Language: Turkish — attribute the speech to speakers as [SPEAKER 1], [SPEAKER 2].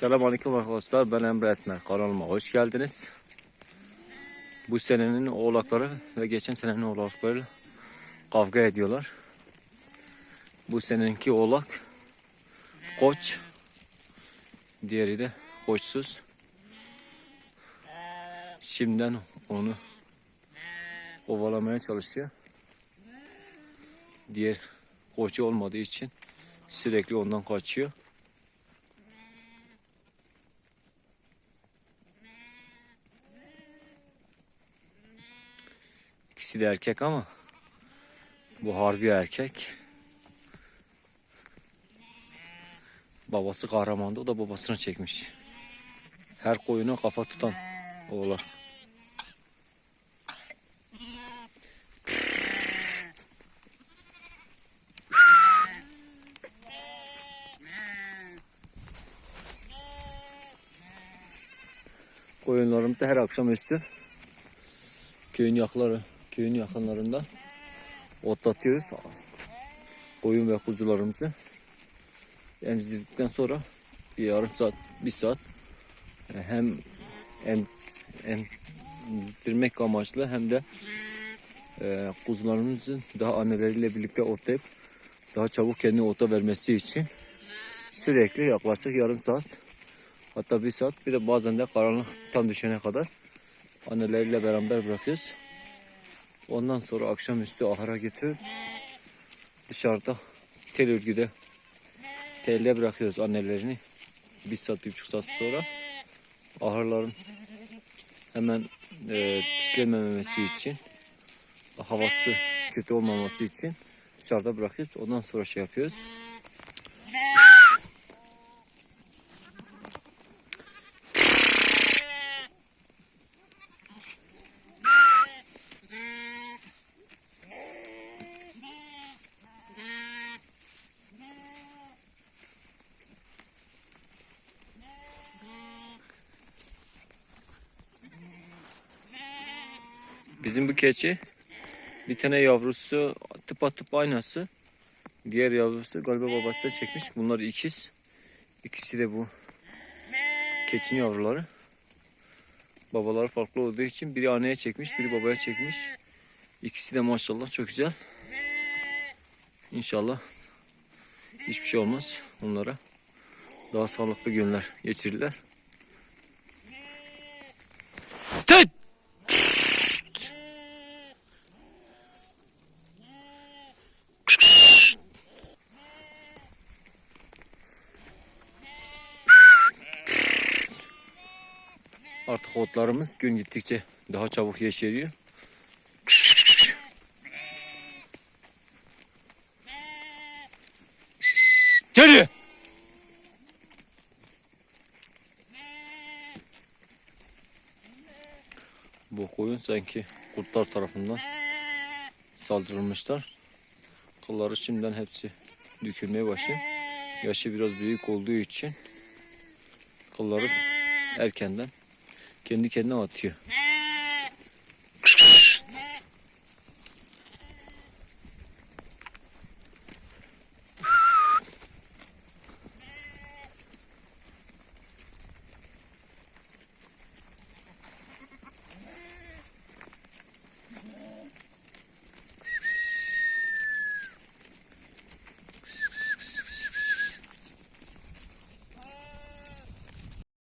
[SPEAKER 1] Selamünaleyküm arkadaşlar. Ben Emre Esmer. Kanalıma hoş geldiniz. Bu senenin oğlakları ve geçen senenin oğlakları kavga ediyorlar. Bu seneninki oğlak koç. Diğeri de koçsuz. Şimdiden onu ovalamaya çalışıyor. Diğer koçu olmadığı için sürekli ondan kaçıyor. İkisi de erkek ama bu harbi erkek. Babası kahramandı o da babasına çekmiş. Her koyuna kafa tutan oğlan. Koyunlarımızı her akşamüstü köyün yakları, köyün yakınlarında otlatıyoruz. Koyun ve kuzularımızı emzirdikten sonra bir yarım saat, bir saat e, hem em, emzirmek amaçlı hem de e, kuzularımızın daha anneleriyle birlikte otlayıp daha çabuk kendini ota vermesi için sürekli yaklaşık yarım saat hatta bir saat bir de bazen de karanlık tam düşene kadar anneleriyle beraber bırakıyoruz. Ondan sonra akşamüstü ahıra getirip dışarıda tel örgüde telde bırakıyoruz annelerini. Bir saat, bir buçuk saat sonra ahırların hemen e, pislememesi için havası kötü olmaması için dışarıda bırakıyoruz. Ondan sonra şey yapıyoruz. Bizim bu keçi bir tane yavrusu tıpatıp aynası. Diğer yavrusu galiba babası da çekmiş. Bunlar ikiz. İkisi de bu keçinin yavruları. Babaları farklı olduğu için biri anneye çekmiş, biri babaya çekmiş. İkisi de maşallah çok güzel. İnşallah hiçbir şey olmaz onlara. Daha sağlıklı günler geçirirler. Tut! Artık otlarımız gün gittikçe daha çabuk yeşeriyor. Geri! Bu koyun sanki kurtlar tarafından saldırılmışlar. Kılları şimdiden hepsi dökülmeye başlıyor. Yaşı biraz büyük olduğu için kılları erkenden kendi kendine atıyor.